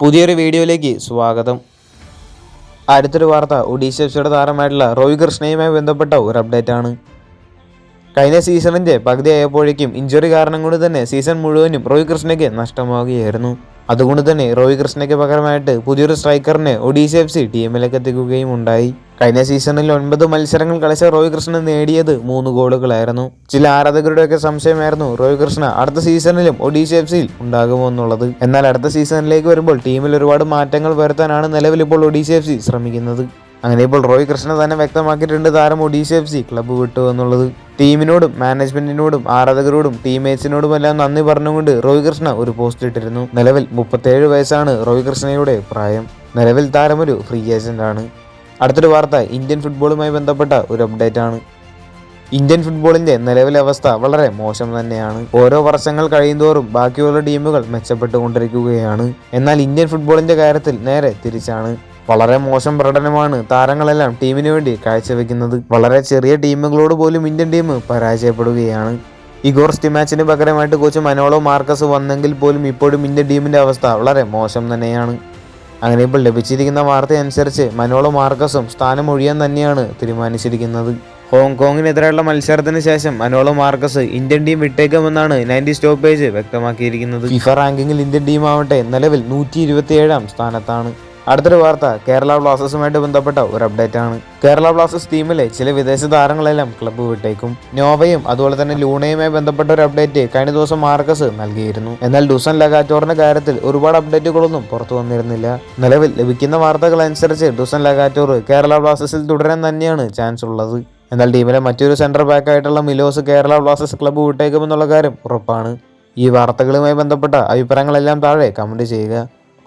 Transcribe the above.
പുതിയൊരു വീഡിയോയിലേക്ക് സ്വാഗതം. അടുത്തൊരു വാർത്ത ഒഡീഷ എഫ്സിയുടെ താരമായിട്ടുള്ള റോയി കൃഷ്ണയുമായി ബന്ധപ്പെട്ട ഒരു അപ്ഡേറ്റ് ആണ് കഴിഞ്ഞ സീസണിന്റെ പകുതി ആയപ്പോഴേക്കും ഇഞ്ചുറി കാരണം കൊണ്ട് തന്നെ സീസൺ മുഴുവനും റോയി കൃഷ്ണയ്ക്ക് നഷ്ടമാവുകയായിരുന്നു. അതുകൊണ്ട് തന്നെ റോയി കൃഷ്ണയ്ക്ക് പകരമായിട്ട് പുതിയൊരു സ്ട്രൈക്കറിനെ ഒഡീഷ എഫ് സി ടീമിലേക്ക് എത്തിക്കുകയും ഉണ്ടായി. കഴിഞ്ഞ സീസണിൽ ഒൻപത് മത്സരങ്ങൾ കളിച്ച റോയ് കൃഷ്ണൻ നേടിയത് മൂന്ന് ഗോളുകളായിരുന്നു. ചില ആരാധകരുടെയൊക്കെ സംശയമായിരുന്നു റോയ് കൃഷ്ണ അടുത്ത സീസണിലും ഒഡീഷ എഫ് സിയിൽ ഉണ്ടാകുമോ എന്നുള്ളത്. എന്നാൽ അടുത്ത സീസണിലേക്ക് വരുമ്പോൾ ടീമിൽ ഒരുപാട് മാറ്റങ്ങൾ വരുത്താനാണ് നിലവിൽ ഇപ്പോൾ ഒഡീഷ എഫ് സി ശ്രമിക്കുന്നത്. അങ്ങനെ ഇപ്പോൾ റോയ് കൃഷ്ണ തന്നെ വ്യക്തമാക്കിയിട്ടുണ്ട് താരം ഒഡീഷ എഫ് സി ക്ലബ്ബ് വിട്ടു എന്നുള്ളത്. ടീമിനോടും മാനേജ്മെന്റിനോടും ആരാധകരോടും ടീംമേറ്റ്സിനോടും എല്ലാം നന്ദി പറഞ്ഞുകൊണ്ട് റോയ് കൃഷ്ണ ഒരു പോസ്റ്റ് ഇട്ടിരുന്നു. നിലവിൽ മുപ്പത്തേഴ് വയസ്സാണ് റോയ് കൃഷ്ണയുടെ പ്രായം. നിലവിൽ താരമൊരു ഫ്രീ ഏജന്റ് ആണ് അടുത്തൊരു വാർത്ത ഇന്ത്യൻ ഫുട്ബോളുമായി ബന്ധപ്പെട്ട ഒരു അപ്ഡേറ്റ് ആണ്. ഇന്ത്യൻ ഫുട്ബോളിന്റെ നിലവിലെ അവസ്ഥ വളരെ മോശം തന്നെയാണ്. ഓരോ വർഷങ്ങൾ കഴിയുന്തോറും ബാക്കിയുള്ള ടീമുകൾ മെച്ചപ്പെട്ടുകൊണ്ടിരിക്കുകയാണ്. എന്നാൽ ഇന്ത്യൻ ഫുട്ബോളിന്റെ കാര്യത്തിൽ നേരെ തിരിച്ചാണ്. വളരെ മോശം പ്രകടനമാണ് താരങ്ങളെല്ലാം ടീമിന് വേണ്ടി കാഴ്ചവെക്കുന്നത്. വളരെ ചെറിയ ടീമുകളോട് പോലും ഇന്ത്യൻ ടീം പരാജയപ്പെടുകയാണ്. ഇഗോർ സ്റ്റിമാച്ചിന് പകരമായിട്ട് കോച്ച് മനോളോ മാർക്കസ് വന്നെങ്കിൽ പോലും ഇപ്പോഴും ഇന്ത്യൻ ടീമിന്റെ അവസ്ഥ വളരെ മോശം തന്നെയാണ്. അങ്ങനെ ഇപ്പോൾ ലഭിച്ചിരിക്കുന്ന വാർത്തയനുസരിച്ച് മനോള മാർക്കസും സ്ഥാനം ഒഴിയാൻ തന്നെയാണ് തീരുമാനിച്ചിരിക്കുന്നത്. ഹോങ്കോങ്ങിനെതിരെയുള്ള മത്സരത്തിന് ശേഷം മനോളോ മാർക്കസ് ഇന്ത്യൻ ടീം വിട്ടേക്കുമെന്നാണ് നയന്റി സ്റ്റോപ്പേജ് വ്യക്തമാക്കിയിരിക്കുന്നത്. ഫിഫ റാങ്കിങ്ങിൽ ഇന്ത്യൻ ടീം ആവട്ടെ നിലവിൽ നൂറ്റി ഇരുപത്തിയേഴാം സ്ഥാനത്താണ്. അടുത്തൊരു വാർത്ത കേരള ബ്ലാസ്റ്റേഴ്സുമായിട്ട് ബന്ധപ്പെട്ട ഒരു അപ്ഡേറ്റ് ആണ്. കേരള ബ്ലാസ്റ്റേഴ്സ് ടീമിലെ ചില വിദേശ താരങ്ങളെല്ലാം ക്ലബ്ബ് വിട്ടേക്കും. നോവയും അതുപോലെ തന്നെ ലൂണയുമായി ബന്ധപ്പെട്ട ഒരു അപ്ഡേറ്റ് കഴിഞ്ഞ ദിവസം മാർക്കസ് നൽകിയിരുന്നു. എന്നാൽ ഡുസൻ ലഗാറ്റോറിന്റെ കാര്യത്തിൽ ഒരുപാട് അപ്ഡേറ്റുകളൊന്നും പുറത്തു വന്നിരുന്നില്ല. നിലവിൽ ലഭിക്കുന്ന വാർത്തകൾ അനുസരിച്ച് ഡുസൻ ലഗാറ്റോർ കേരള ബ്ലാസ്റ്റേഴ്സിൽ തുടരാൻ തന്നെയാണ് ചാൻസ് ഉള്ളത്. എന്നാൽ ടീമിലെ മറ്റൊരു സെന്റർ ബാക്ക് ആയിട്ടുള്ള മിലോസ് കേരള ബ്ലാസ്റ്റേഴ്സ് ക്ലബ്ബ് വിട്ടേക്കുമെന്നുള്ള കാര്യം ഉറപ്പാണ്. ഈ വാർത്തകളുമായി ബന്ധപ്പെട്ട അഭിപ്രായങ്ങളെല്ലാം താഴെ കമന്റ് ചെയ്യുക.